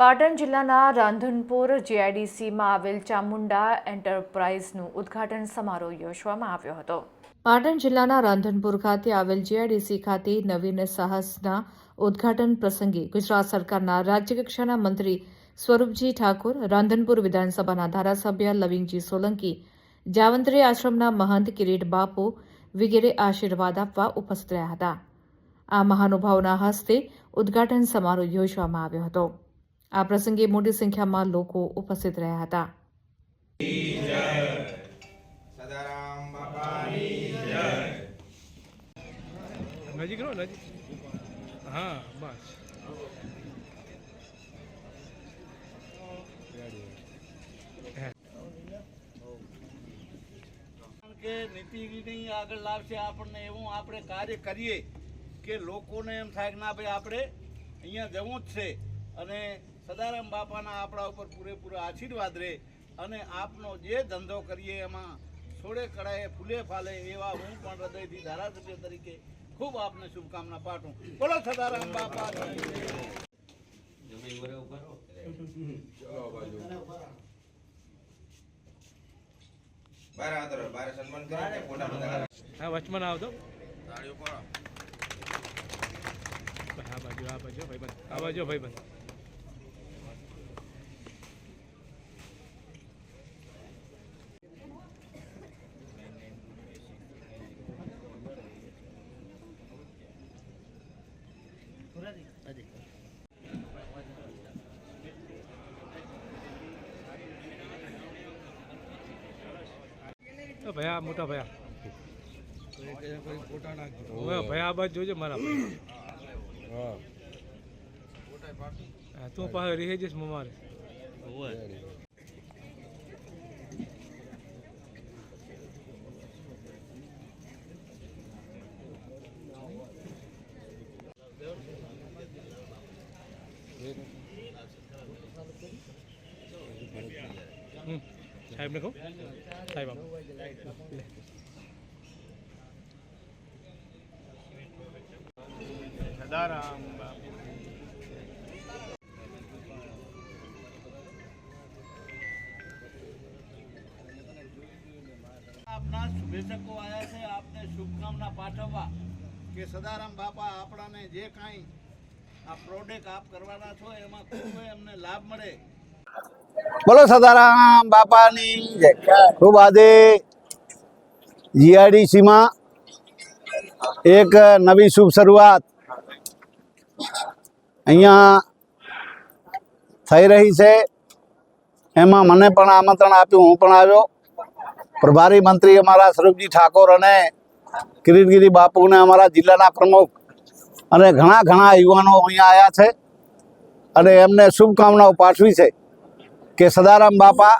પાટણ જિલ્લાના રાંધનપુર જીઆઈડીસીમાં આવેલ ચામુંડા એન્ટરપ્રાઇઝનું ઉદ્ઘાટન સમારોહ યોજવામાં આવ્યો હતો. પાટણ જિલ્લાના રાંધનપુર ખાતે આવેલ જીઆઈડીસી ખાતે નવીન સાહસના ઉદ્ઘાટન પ્રસંગે ગુજરાત સરકારના રાજ્યકક્ષાના મંત્રી સ્વરૂપજી ઠાકોર, રાંધનપુર વિધાનસભાના ધારાસભ્ય લવિંગજી સોલંકી, જાવંત્રી આશ્રમના મહંત કિરીટ બાપુ વગેરે આશીર્વાદ આપવા ઉપસ્થિત રહ્યા હતા. આ મહાનુભાવના હસ્તે ઉદ્ઘાટન સમારોહ યોજવામાં આવ્યો હતો. આ પ્રસંગે મોટી સંખ્યામાં લોકો ઉપસ્થિત રહ્યા હતા. નજીક રહો નજીક. હા બસ. કારણ કે નીતિની આગળ લાવશે આપણને એવું આપણે કાર્ય કરીએ કે લોકોને એમ થાય કે ના ભાઈ આપણે અહીંયા જવું જ છે. અને સદારામ બાપાના આપણા ઉપર પૂરેપૂરા આશીર્વાદ રહે અને આપનો જે ધંધો કરીએ એમાં છોડે કળાએ ફૂલે ફાલે એવા હું પણ હૃદયથી ધારાસભ્ય તરીકે ખૂબ આપને શુભકામના પાઠવું. બોલો સદારામ બાપા બધા હા વચમાં આવતો આ બાજુ આ બાજુ ભાઈબંધ. આ બાજુ ભાઈબંધ ભયા મોટા ભયા. હવે ભાઈ આ બાજુ જોજે મારા ભાઈ હા, તું પાસે રહી જઈશ મારે હમ. સાહેબને કહું સાહેબ આપ સદારામ બાપુ. આપના શુભેચ્છકો આવ્યા છે. આપને શુભકામના પાઠવવા કે સદારામ બાપા આપણાને જે કાંઈ આ પ્રોડક્ટ આપ કરવાના છો એમાં ખૂબ એમને લાભ મળે. બોલો સદારામ, બાપાની. ખૂબ આજે જીઆઈડીસીમાં એક નવી શુભ શરૂઆત અહીંયા થઈ રહી છે. એમાં મને પણ આમંત્રણ આપ્યું, હું પણ આવ્યો. પ્રભારી મંત્રી અમારા સ્વરૂપજી ઠાકોર અને કિરીટગીરી બાપુને અમારા જિલ્લાના પ્રમુખ અને ઘણા ઘણા યુવાનો અહીંયા આવ્યા છે અને એમને શુભકામનાઓ પાઠવી છે. કે સદારામ બાપા,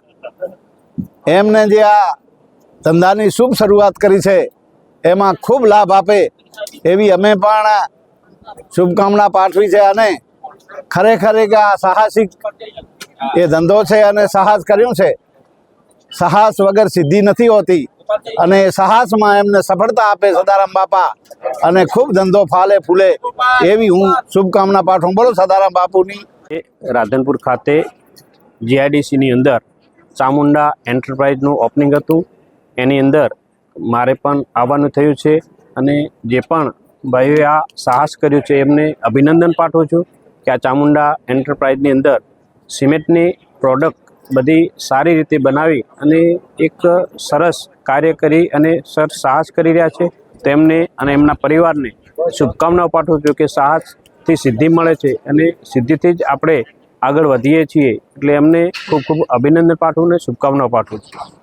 એમને જે આ ધંધાની શુભ શરૂઆત કરી છે, એમાં ખૂબ લાભ આપે એવી અમે પણ શુભકામના પાઠવી છે અને ખરેખર એક આ સાહસિક એ ધંધો છે અને સાહસ કર્યું છે. સાહસ વગર સિદ્ધિ નથી હોતી અને સાહસમાં એમને સફળતા આપે સદારામ બાપા અને ખૂબ ધંધો ફાલે ફૂલે એવી હું શુભકામના પાઠવું બોલો સદારામ બાપુની રાધનપુર ખાતે જીઆઈડીસીની અંદર ચામુંડા એન્ટરપ્રાઇઝનું ઓપનિંગ હતું. એની અંદર મારે પણ આવવાનું થયું છે અને જે પણ ભાઈઓએ આ સાહસ કર્યું છે, એમને અભિનંદન પાઠવું છું કે આ ચામુંડા એન્ટરપ્રાઇઝની અંદર સિમેન્ટની પ્રોડક્ટ બધી સારી રીતે બનાવી અને એક સરસ કાર્ય કરી અને સરસ સાહસ કરી રહ્યા છે. તેમને અને એમના પરિવારને શુભકામનાઓ પાઠવું છું કે સાહસથી સિદ્ધિ મળે છે અને સિદ્ધિથી જ આપણે આગળ વધીએ છીએ. એટલે એમને ખૂબ ખૂબ અભિનંદન પાઠવું ને શુભકામનાઓ પાઠવું છું.